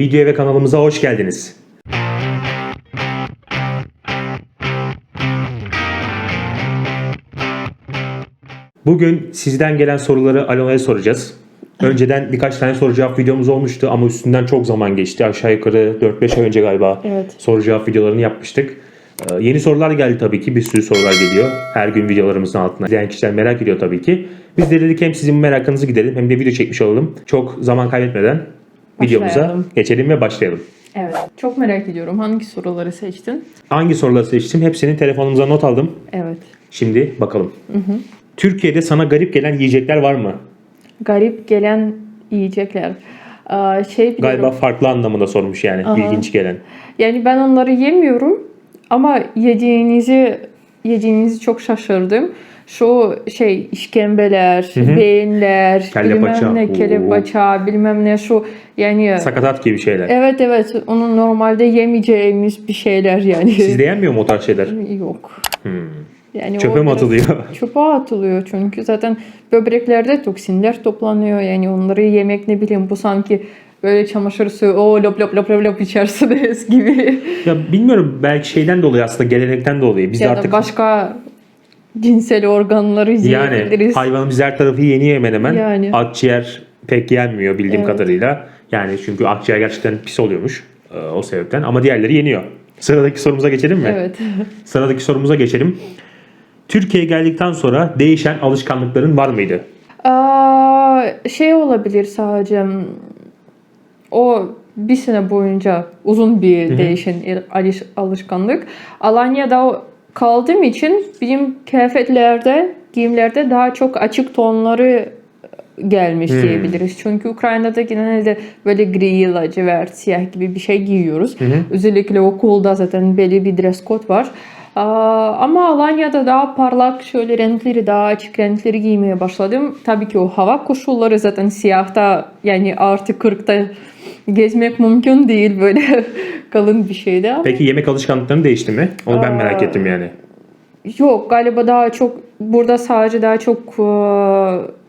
Videoya ve kanalımıza hoş geldiniz. Bugün sizden gelen soruları Alona'ya soracağız. Önceden birkaç tane soru cevap videomuz olmuştu ama üstünden çok zaman geçti. Aşağı yukarı 4-5 ay önce galiba Evet. soru cevap videolarını yapmıştık. Ee, yeni sorular geldi tabii ki. Bir sürü sorular geliyor. Her gün videolarımızın altına. İzleyen kişiler merak ediyor tabii ki. Biz de dedik hem sizin merakınızı gidelim hem de video çekmiş olalım. Çok zaman kaybetmeden videomuza geçelim ve başlayalım. Evet. Çok merak ediyorum. Hangi soruları seçtin? Hangi soruları seçtim? Hepsini telefonumuza not aldım. Evet. Şimdi bakalım. Türkiye'de sana garip gelen yiyecekler var mı? Garip gelen yiyecekler. Aa, şey biliyorum. Galiba farklı anlamında sormuş yani. Aha. ilginç gelen. Yani ben onları yemiyorum ama yediğinizi yediğinizi çok şaşırdım. Şu şey işkembeler, beyinler, Kelle bilmem paça. ne, kelle Oo. paça, bilmem ne şu yani Sakatat gibi şeyler. Evet evet onu normalde yemeyeceğimiz bir şeyler yani. Sizde yenmiyor mu o tarz şeyler? Yok. Hmm. Yani o Çöpe mi biraz- atılıyor? Çöpe atılıyor çünkü zaten böbreklerde toksinler toplanıyor yani onları yemek ne bileyim bu sanki böyle çamaşır suyu o lop lop lop lop lop içersiniz gibi ya bilmiyorum belki şeyden dolayı aslında gelenekten dolayı. Biz ya da artık başka cinsel organları yani yiyebiliriz. hayvanın her tarafı yeniyor hemen hemen. Yani. Akciğer pek yenmiyor bildiğim Evet. kadarıyla. Yani çünkü akciğer gerçekten pis oluyormuş e, o sebepten ama diğerleri yeniyor. Sıradaki sorumuza geçelim mi? Evet. Sıradaki sorumuza geçelim. Türkiye'ye geldikten sonra değişen alışkanlıkların var mıydı? Aa, şey olabilir sadece o bir sene boyunca uzun bir değişen alış- alışkanlık. Alanya'da o- kaldığım için benim kıyafetlerde, giyimlerde daha çok açık tonları gelmiş diyebiliriz. Çünkü Ukrayna'da genelde böyle gri, lacivert, siyah gibi bir şey giyiyoruz. Özellikle okulda zaten belli bir dress code var. Ama Alanya'da daha parlak şöyle renkleri, daha açık renkleri giymeye başladım. Tabii ki o hava koşulları zaten siyahta yani artı 40'ta gezmek mümkün değil böyle kalın bir şeyde. ama- Peki yemek alışkanlıkların değişti mi? Onu ben merak ettim yani. Yok galiba daha çok burada sadece daha çok e,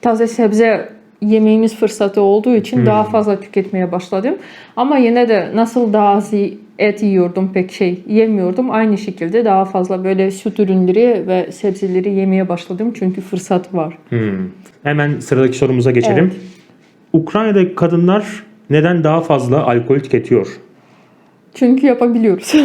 taze sebze yemeğimiz fırsatı olduğu için daha fazla tüketmeye başladım. Ama yine de nasıl daha az et yiyordum pek şey yemiyordum. Aynı şekilde daha fazla böyle süt ürünleri ve sebzeleri yemeye başladım. Çünkü fırsat var. Hmm. Hemen sıradaki sorumuza geçelim. Evet. Ukrayna'daki kadınlar neden daha fazla alkol tüketiyor? Çünkü yapabiliyoruz.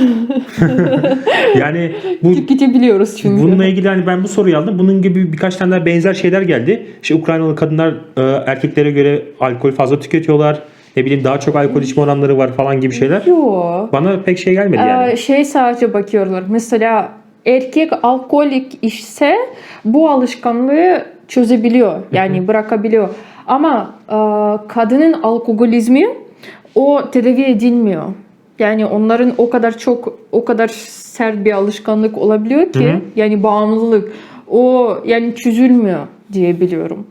Yani bu Tüketebiliyoruz çünkü. bununla ilgili hani ben bu soruyu aldım. Bunun gibi birkaç tane daha benzer şeyler geldi. İşte Ukraynalı kadınlar e, erkeklere göre alkol fazla tüketiyorlar. Ne bileyim daha çok alkol içme oranları var falan gibi şeyler. Yok. Bana pek şey gelmedi yani. Ee, şey sadece bakıyorlar. Mesela erkek alkolik işse bu alışkanlığı çözebiliyor. Yani bırakabiliyor. Ama e, kadının alkolizmi o tedavi edilmiyor. Yani onların o kadar çok o kadar sert bir alışkanlık olabiliyor ki yani bağımlılık o yani çözülmüyor diyebiliyorum.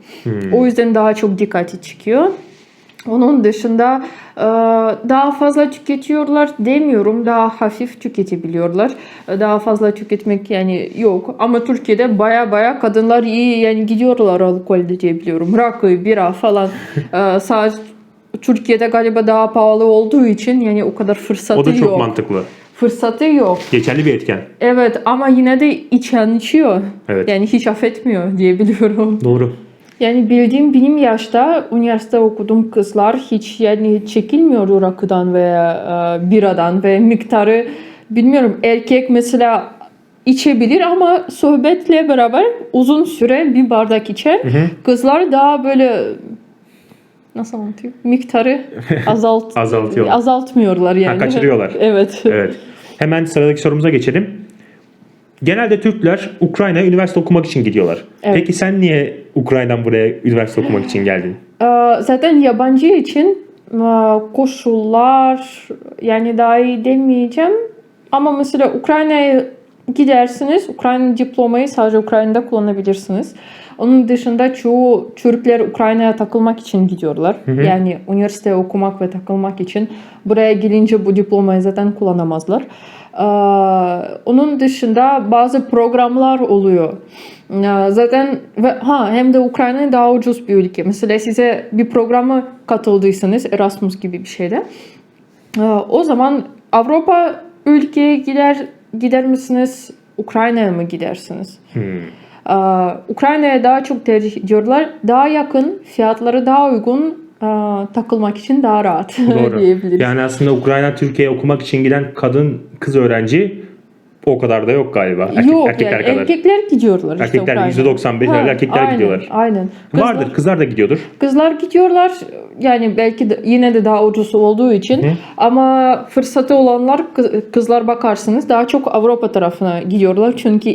O yüzden daha çok dikkati çıkıyor. Onun dışında e, daha fazla tüketiyorlar demiyorum. Daha hafif tüketebiliyorlar. E, Daha fazla tüketmek yani yok. Ama Türkiye'de baya baya kadınlar iyi yani gidiyorlar alkolde diyebiliyorum. Rakı, bira falan. E, sadece Türkiye'de galiba daha pahalı olduğu için yani o kadar fırsatı O da çok yok. mantıklı. Fırsatı yok. Geçerli bir etken. Evet ama yine de içen içiyor. Evet. Yani hiç affetmiyor diyebiliyorum. Doğru. Yani bildiğim benim yaşta üniversite okudum kızlar hiç yani çekilmiyordu rakıdan veya e, biradan ve miktarı bilmiyorum erkek mesela içebilir ama sohbetle beraber uzun süre bir bardak içer. Kızlar daha böyle nasıl anlatayım? Miktarı azalt Azaltıyorlar. azaltmıyorlar yani. kaçırıyorlar. Evet. Evet. Hemen sıradaki sorumuza geçelim. Genelde Türkler Ukrayna'ya üniversite okumak için gidiyorlar. Evet. Peki sen niye Ukrayna'dan buraya üniversite okumak için geldin? Ee, Zaten yabancı için e, koşullar yani daha iyi demeyeceğim. Ama mesela Ukrayna'ya gidersiniz. Ukrayna diplomayı sadece Ukrayna'da kullanabilirsiniz. Onun dışında çoğu Türkler Ukrayna'ya takılmak için gidiyorlar. Yani üniversite okumak ve takılmak için. Buraya gelince bu diplomayı zaten kullanamazlar. Ee, onun dışında bazı programlar oluyor. Ee, Zaten ve ha hem de Ukrayna daha ucuz bir ülke. Mesela size bir programa katıldıysanız Erasmus gibi bir şeyde Ee, O zaman Avrupa ülkeye gider gider misiniz? Ukrayna'ya mı gidersiniz? Hmm. Ee, Ukrayna'ya daha çok tercih ediyorlar. Daha yakın, fiyatları daha uygun, ee, takılmak için daha rahat Doğru. diyebiliriz. Yani aslında Ukrayna Türkiye'ye okumak için giden kadın kız öğrenci o kadar da yok galiba. Erkek- Yok erkekler yani kadar. erkekler gidiyorlar işte Erkekler Ukrayna'ya. %95 herhalde erkekler aynen, gidiyorlar. Aynen. Kızlar, Vardır kızlar da gidiyordur. Kızlar gidiyorlar yani belki de, yine de daha ucuz olduğu için Hı. ama fırsatı olanlar kız- kızlar bakarsınız daha çok Avrupa tarafına gidiyorlar çünkü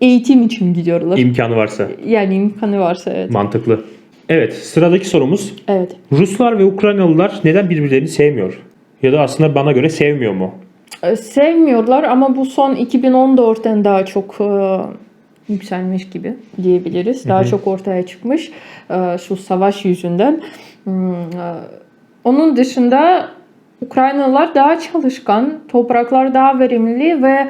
eğitim için gidiyorlar. İmkanı varsa. yani imkanı varsa evet. Mantıklı. Evet sıradaki sorumuz. Evet. Ruslar ve Ukraynalılar neden birbirlerini sevmiyor? Ya da aslında bana göre sevmiyor mu? Ee, Sevmiyorlar ama bu son 2014'ten daha çok e, yükselmiş gibi diyebiliriz. Daha çok ortaya çıkmış e, şu savaş yüzünden. Hmm, e, Onun dışında Ukraynalılar daha çalışkan, topraklar daha verimli ve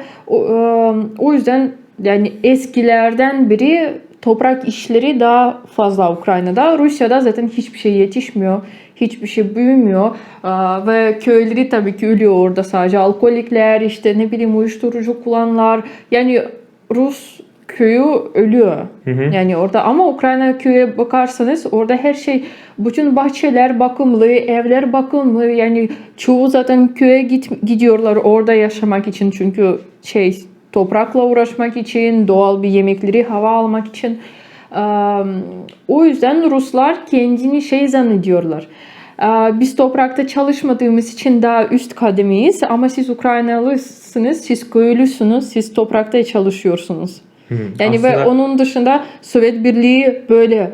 o yüzden yani eskilerden biri toprak işleri daha fazla Ukrayna'da. Rusya'da zaten hiçbir şey yetişmiyor. Hiçbir şey büyümüyor. Ve köyleri tabii ki ölüyor orada sadece. Alkolikler, işte ne bileyim uyuşturucu kullananlar. Yani Rus köyü ölüyor. Hı hı. Yani orada ama Ukrayna köye bakarsanız orada her şey bütün bahçeler bakımlı, evler bakımlı. Yani çoğu zaten köye git, gidiyorlar orada yaşamak için çünkü şey toprakla uğraşmak için, doğal bir yemekleri hava almak için. O yüzden Ruslar kendini şey zannediyorlar. Biz toprakta çalışmadığımız için daha üst kademeyiz ama siz Ukraynalısınız, siz köylüsünüz, siz toprakta çalışıyorsunuz. Hı. Yani ve Aslında- onun dışında Sovyet Birliği böyle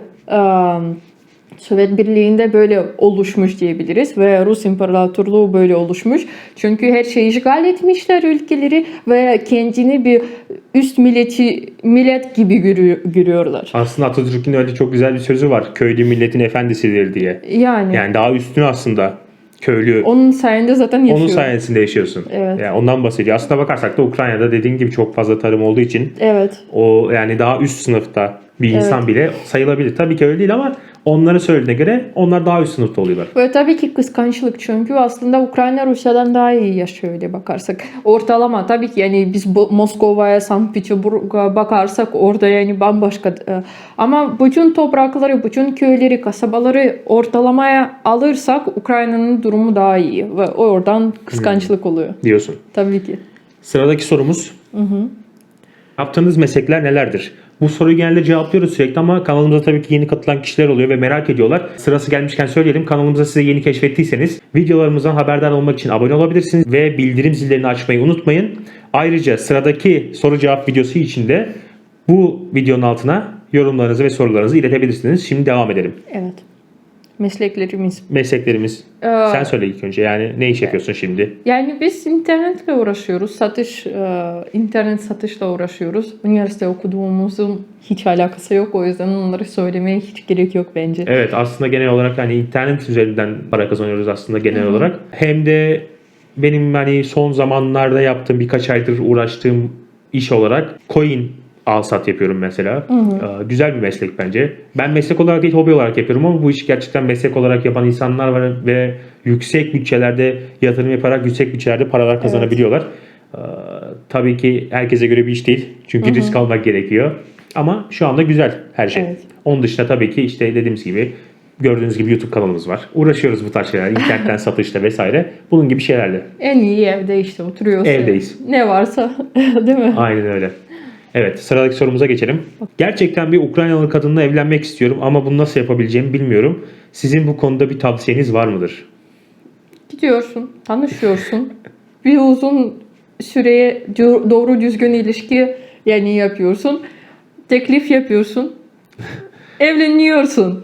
Sovyet Birliği'nde böyle oluşmuş diyebiliriz ve Rus İmparatorluğu böyle oluşmuş. Çünkü her şeyi işgal etmişler ülkeleri ve kendini bir üst milleti millet gibi görü- görüyorlar. Aslında Atatürk'ün öyle çok güzel bir sözü var. Köylü milletin efendisidir diye. Yani, Yani daha üstün aslında köylü. onun sayende zaten yaşıyor. Onun sayesinde yaşıyorsun. Evet. Yani ondan bahsediyor. Aslında bakarsak da Ukrayna'da dediğin gibi çok fazla tarım olduğu için Evet. o yani daha üst sınıfta bir insan bile sayılabilir. Tabii ki öyle değil ama onların söylediğine göre onlar daha üst sınıfta oluyorlar. Ve tabii ki kıskançlık çünkü aslında Ukrayna Rusya'dan daha iyi yaşıyor öyle bakarsak. Ortalama tabii ki yani biz Moskova'ya, Sankt Petersburg'a bakarsak orada yani bambaşka. e, Ama bütün toprakları, bütün köyleri, kasabaları ortalamaya alırsak Ukrayna'nın durumu daha iyi ve oradan kıskançlık oluyor. diyorsun. Tabii ki. Sıradaki sorumuz. Yaptığınız meslekler nelerdir? Bu soruyu genelde cevaplıyoruz sürekli ama kanalımıza tabii ki yeni katılan kişiler oluyor ve merak ediyorlar. Sırası gelmişken söyleyelim. Kanalımıza size yeni keşfettiyseniz videolarımızdan haberdar olmak için abone olabilirsiniz ve bildirim zillerini açmayı unutmayın. Ayrıca sıradaki soru cevap videosu için de bu videonun altına yorumlarınızı ve sorularınızı iletebilirsiniz. Şimdi devam edelim. Evet. Mesleklerimiz. Mesleklerimiz. Ee, Sen söyle ilk önce yani ne iş yapıyorsun şimdi? Yani biz internetle uğraşıyoruz. Satış, e, internet satışla uğraşıyoruz. Üniversite okuduğumuzun hiç alakası yok. O yüzden onları söylemeye hiç gerek yok bence. Evet aslında genel olarak hani internet üzerinden para kazanıyoruz aslında genel olarak. Hem de benim hani son zamanlarda yaptığım birkaç aydır uğraştığım iş olarak coin al sat yapıyorum mesela. Ee, güzel bir meslek bence. Ben meslek olarak değil hobi olarak yapıyorum ama bu işi gerçekten meslek olarak yapan insanlar var ve yüksek bütçelerde yatırım yaparak yüksek bütçelerde paralar kazanabiliyorlar. Ee, tabii ki herkese göre bir iş değil. Çünkü risk almak gerekiyor. Ama şu anda güzel her şey. Evet. Onun dışında tabii ki işte dediğimiz gibi gördüğünüz gibi YouTube kanalımız var. Uğraşıyoruz bu tarz şeyler. internetten satışta vesaire. Bunun gibi şeylerle. En iyi evde işte oturuyoruz. Evdeyiz. Ne varsa değil mi? Aynen öyle. Evet sıradaki sorumuza geçelim. Gerçekten bir Ukraynalı kadınla evlenmek istiyorum ama bunu nasıl yapabileceğimi bilmiyorum. Sizin bu konuda bir tavsiyeniz var mıdır? Gidiyorsun, tanışıyorsun. bir uzun süreye do- doğru düzgün ilişki yani yapıyorsun. Teklif yapıyorsun. Evleniyorsun.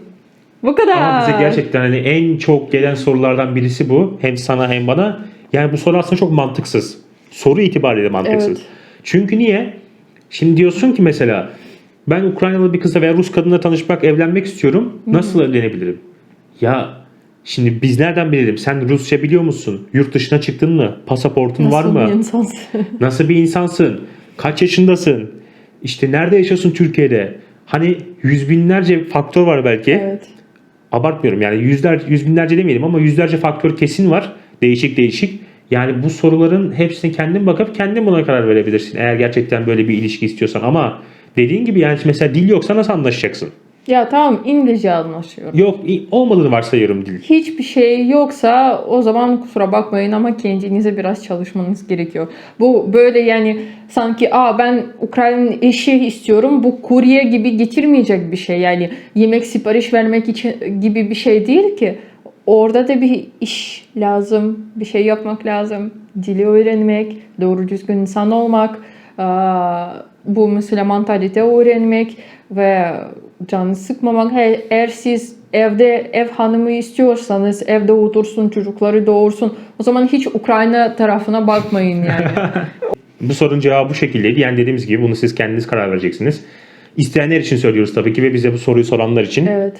Bu kadar. Ama bize gerçekten hani en çok gelen sorulardan birisi bu. Hem sana hem bana. Yani bu soru aslında çok mantıksız. Soru itibariyle mantıksız. Evet. Çünkü niye? Şimdi diyorsun ki mesela ben Ukraynalı bir kızla veya Rus kadınla tanışmak, evlenmek istiyorum. Nasıl evlenebilirim? Ya şimdi biz nereden bilelim? Sen Rusça biliyor musun? Yurt dışına çıktın mı? Pasaportun var Nasıl mı? bir insansın? Nasıl bir insansın? Kaç yaşındasın? İşte nerede yaşıyorsun Türkiye'de? Hani yüz binlerce faktör var belki evet. abartmıyorum yani yüzler yüz binlerce demeyelim ama yüzlerce faktör kesin var. Değişik değişik. Yani bu soruların hepsini kendin bakıp kendin buna karar verebilirsin. Eğer gerçekten böyle bir ilişki istiyorsan ama dediğin gibi yani mesela dil yoksa nasıl anlaşacaksın? Ya tamam İngilizce anlaşıyorum. Yok olmadığını varsayıyorum dil. Hiçbir şey yoksa o zaman kusura bakmayın ama kendinize biraz çalışmanız gerekiyor. Bu böyle yani sanki aa ben Ukrayna'nın eşi istiyorum bu kurye gibi getirmeyecek bir şey. Yani yemek sipariş vermek için gibi bir şey değil ki. Orada da bir iş lazım, bir şey yapmak lazım. Dili öğrenmek, doğru düzgün insan olmak, bu mesela mantalite öğrenmek ve canı sıkmamak. Eğer siz evde ev hanımı istiyorsanız evde otursun çocukları doğursun o zaman hiç Ukrayna tarafına bakmayın yani. Bu sorunun cevabı bu şekildeydi. Yani dediğimiz gibi bunu siz kendiniz karar vereceksiniz. İsteyenler için söylüyoruz tabii ki ve bize bu soruyu soranlar için. evet.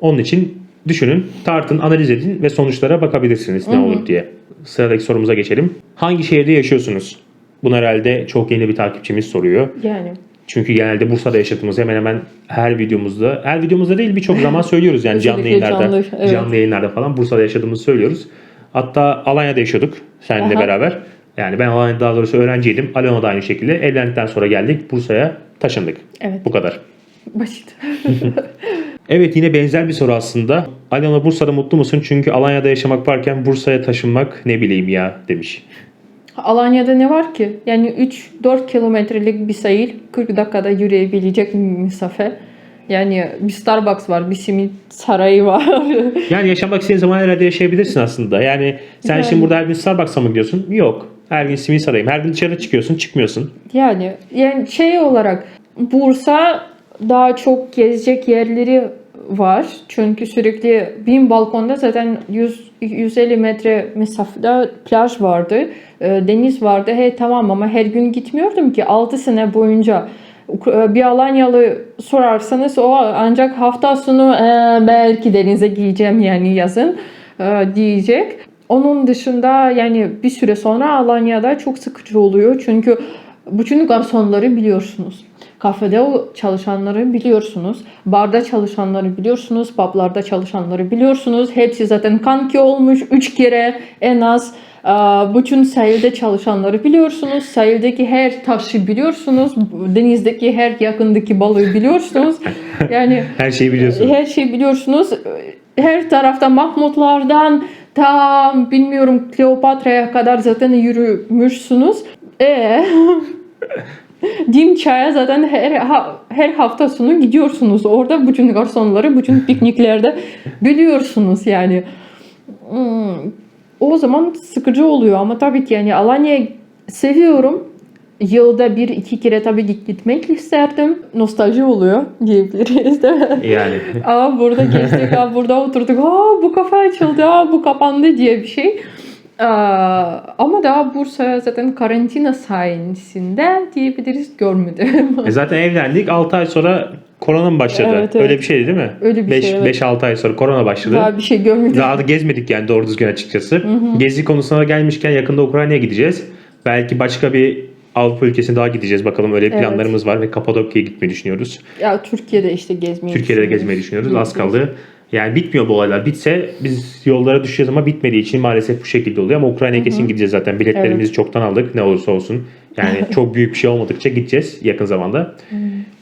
Onun için düşünün, tartın, analiz edin ve sonuçlara bakabilirsiniz ne olur diye. Sıradaki sorumuza geçelim. Hangi şehirde yaşıyorsunuz? Bunu herhalde çok yeni bir takipçimiz soruyor. Yani Çünkü genelde Bursa'da yaşadığımız hemen hemen her videomuzda, her videomuzda değil birçok zaman söylüyoruz yani canlı Özellikle yayınlarda, canlı, evet. canlı yayınlarda falan Bursa'da yaşadığımızı söylüyoruz. Hatta Alanya'da yaşıyorduk seninle Aha. beraber. Yani ben Alanya'da daha doğrusu öğrenciydim. Alanya'da da aynı şekilde. Evlendikten sonra geldik Bursa'ya taşındık. Evet. Bu kadar. basit. Evet yine benzer bir soru aslında. Alona Bursa'da mutlu musun? Çünkü Alanya'da yaşamak varken Bursa'ya taşınmak ne bileyim ya demiş. Alanya'da ne var ki? Yani 3-4 kilometrelik bir sahil 40 dakikada yürüyebilecek mesafe. Yani bir Starbucks var, bir simit sarayı var. Yani yaşamak istediğin zaman herhalde yaşayabilirsin aslında. Yani sen Yani. şimdi burada her gün Starbucks'a mı gidiyorsun? Yok. Her gün simit sarayım. Her gün dışarı çıkıyorsun, çıkmıyorsun. Yani yani şey olarak Bursa daha çok gezecek yerleri var. Çünkü sürekli bin balkonda zaten 100 150 metre mesafede plaj vardı. e, Deniz vardı. He tamam ama her gün gitmiyordum ki 6 sene boyunca e, bir Alanyalı sorarsanız o ancak hafta sonu "E, belki denize giyeceğim yani yazın e, diyecek. Onun dışında yani bir süre sonra Alanya'da çok sıkıcı oluyor. Çünkü bütün garsonları biliyorsunuz. Kafede çalışanları biliyorsunuz. Barda çalışanları biliyorsunuz. Publarda çalışanları biliyorsunuz. Hepsi zaten kanki olmuş. Üç kere en az. Bütün sahilde çalışanları biliyorsunuz. Sahildeki her taşı biliyorsunuz. Denizdeki her yakındaki balığı biliyorsunuz. Yani Her şeyi biliyorsun. her şeyi biliyorsunuz. Her tarafta Mahmutlardan tam bilmiyorum Kleopatra'ya kadar zaten yürümüşsünüz. E Dimçaya zaten her ha- her hafta sonu gidiyorsunuz. Orada bütün garsonları, bütün pikniklerde biliyorsunuz yani. Hmm, O zaman sıkıcı oluyor ama tabii ki yani Alanya'yı seviyorum. Yılda bir iki kere tabii gitmek isterdim. Nostalji oluyor diyebiliriz değil mi? Yani Aa burada gezdik, aa burada oturduk, aa bu kafa açıldı, aa bu kapandı diye bir şey. Aa, ama daha Bursa zaten karantina sayesinde diyebiliriz görmedim. e zaten evlendik 6 ay sonra korona mı başladı? Evet, evet. Öyle bir şeydi değil mi? Öyle bir 5 şey, evet. 5-6 ay sonra korona başladı. daha bir şey görmedim. Daha da gezmedik yani doğru düzgün açıkçası. Gezi konusuna gelmişken yakında Ukrayna'ya gideceğiz. Belki başka bir Avrupa ülkesine daha gideceğiz bakalım öyle Evet. planlarımız var ve Kapadokya'ya gitmeyi düşünüyoruz. Ya Türkiye'de işte gezmeyi Türkiye'de de gezmeyi düşünüyoruz. Az kaldı. Yani bitmiyor bu olaylar. Bitse biz yollara düşeceğiz ama bitmediği için maalesef bu şekilde oluyor. Ama Ukrayna'ya kesin gideceğiz zaten. Biletlerimizi çoktan aldık ne olursa olsun. Yani çok büyük bir şey olmadıkça gideceğiz yakın zamanda.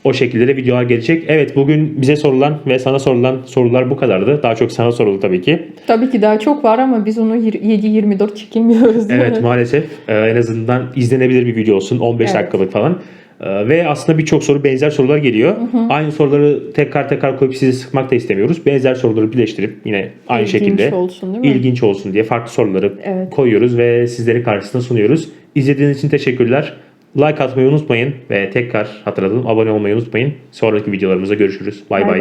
O şekilde de videolar gelecek. Evet bugün bize sorulan ve sana sorulan sorular bu kadardı. Daha çok sana soruldu tabii ki. Tabii ki daha çok var ama biz onu 7-24 çekemiyoruz. Evet maalesef e, en azından izlenebilir bir video olsun 15 Evet. dakikalık falan. E, Ve aslında birçok soru benzer sorular geliyor. Aynı soruları tekrar tekrar koyup sizi sıkmak da istemiyoruz. Benzer soruları birleştirip yine aynı İlginç şekilde olsun değil mi? ilginç olsun diye farklı soruları Evet. koyuyoruz ve sizleri karşısına sunuyoruz. İzlediğiniz için teşekkürler. Like atmayı unutmayın ve tekrar hatırlatalım abone olmayı unutmayın. Sonraki videolarımızda görüşürüz. Bay. bay.